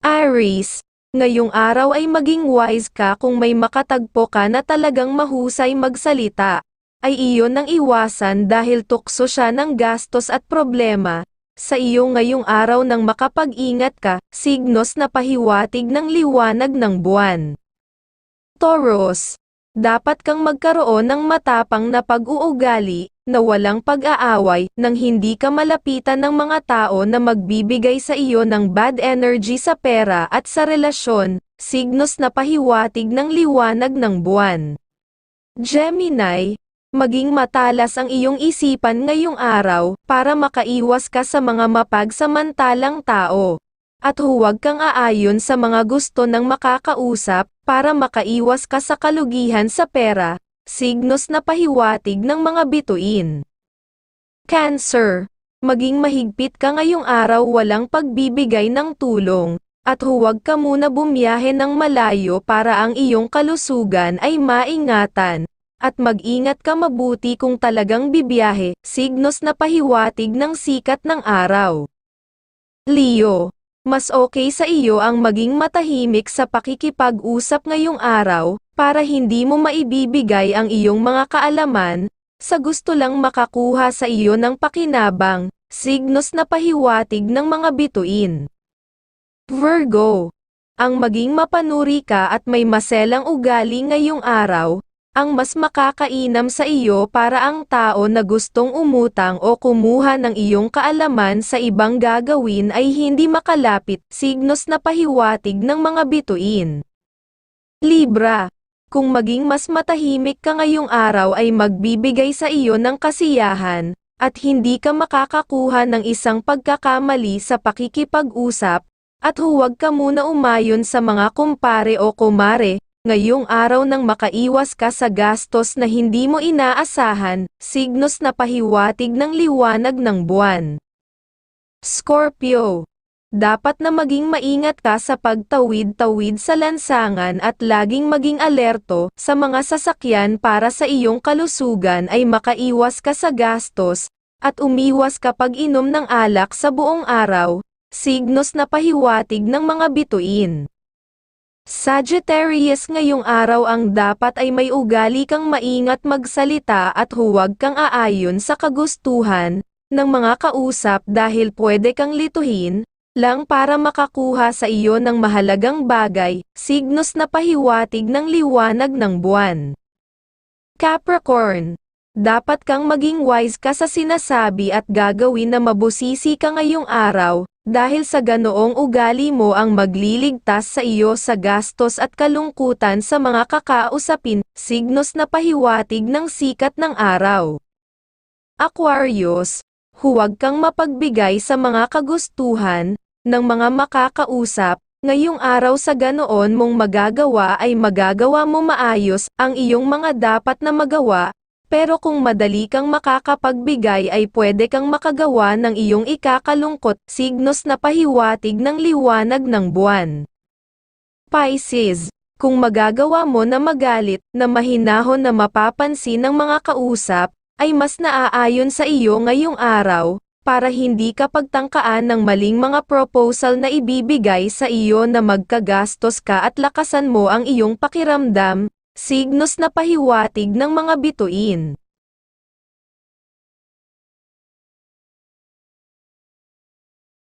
Aries, ngayong araw ay maging wise ka kung may makatagpo ka na talagang mahusay magsalita. Ay iyon ang iwasan dahil tukso siya ng gastos at problema. Sa iyo ngayong araw nang makapag-ingat ka, signos na pahiwatig ng liwanag ng buwan. Taurus, dapat kang magkaroon ng matapang na pag-uugali, na walang pag-aaway, nang hindi ka malapitan ng mga tao na magbibigay sa iyo ng bad energy sa pera at sa relasyon, signos na pahiwatig ng liwanag ng buwan. Gemini, maging matalas ang iyong isipan ngayong araw, para makaiwas ka sa mga mapagsamantalang tao. At huwag kang aayon sa mga gusto ng makakausap, para makaiwas ka sa kalugihan sa pera, signos na pahiwatig ng mga bituin. Cancer, maging mahigpit ka ngayong araw walang pagbibigay ng tulong, at huwag ka muna bumiyahe ng malayo para ang iyong kalusugan ay maingatan, at mag-ingat ka mabuti kung talagang bibiyahe, signos na pahiwatig ng sikat ng araw. Leo, mas okay sa iyo ang maging matahimik sa pakikipag-usap ngayong araw, para hindi mo maibibigay ang iyong mga kaalaman, sa gusto lang makakuha sa iyo ng pakinabang, signos na pahiwatig ng mga bituin. Virgo, ang maging mapanuri ka at may maselang ugali ngayong araw, ang mas makakainam sa iyo para ang tao na gustong umutang o kumuha ng iyong kaalaman sa ibang gagawin ay hindi makalapit, signos na pahiwatig ng mga bituin. Libra, kung maging mas matahimik ka ngayong araw ay magbibigay sa iyo ng kasiyahan, at hindi ka makakakuha ng isang pagkakamali sa pakikipag-usap, at huwag ka muna umayon sa mga kumpare o kumare, Ngayong araw nang makaiwas ka sa gastos na hindi mo inaasahan, signos na pahiwatig ng liwanag ng buwan. Scorpio. Dapat na maging maingat ka sa pagtawid-tawid sa lansangan at laging maging alerto sa mga sasakyan para sa iyong kalusugan ay makaiwas ka sa gastos, at umiwas kapag inom ng alak sa buong araw, signos na pahiwatig ng mga bituin. Sagittarius ngayong araw ang dapat ay may ugali kang maingat magsalita at huwag kang aayon sa kagustuhan ng mga kausap dahil pwede kang lituhin lang para makakuha sa iyo ng mahalagang bagay, signos na pahiwatig ng liwanag ng buwan. Capricorn, dapat kang maging wise ka sa sinasabi at gagawin na mabusisi ka ngayong araw, dahil sa ganoong ugali mo ang magliligtas sa iyo sa gastos at kalungkutan sa mga kakausapin, signos na pahiwatig ng sikat ng araw. Aquarius, huwag kang mapagbigay sa mga kagustuhan ng mga makakausap, ngayong araw sa ganoon mong magagawa ay magagawa mo maayos ang iyong mga dapat na magawa, pero kung madali kang makakapagbigay ay pwede kang makagawa ng iyong ikakalungkot, signos na pahiwatig ng liwanag ng buwan. Pisces, kung magagawa mo na magalit, na mahinahon na mapapansin ng mga kausap, ay mas naaayon sa iyo ngayong araw, para hindi ka pagtangkaan ng maling mga proposal na ibibigay sa iyo na magkagastos ka at lakasan mo ang iyong pakiramdam, signos na pahiwatig ng mga bituin.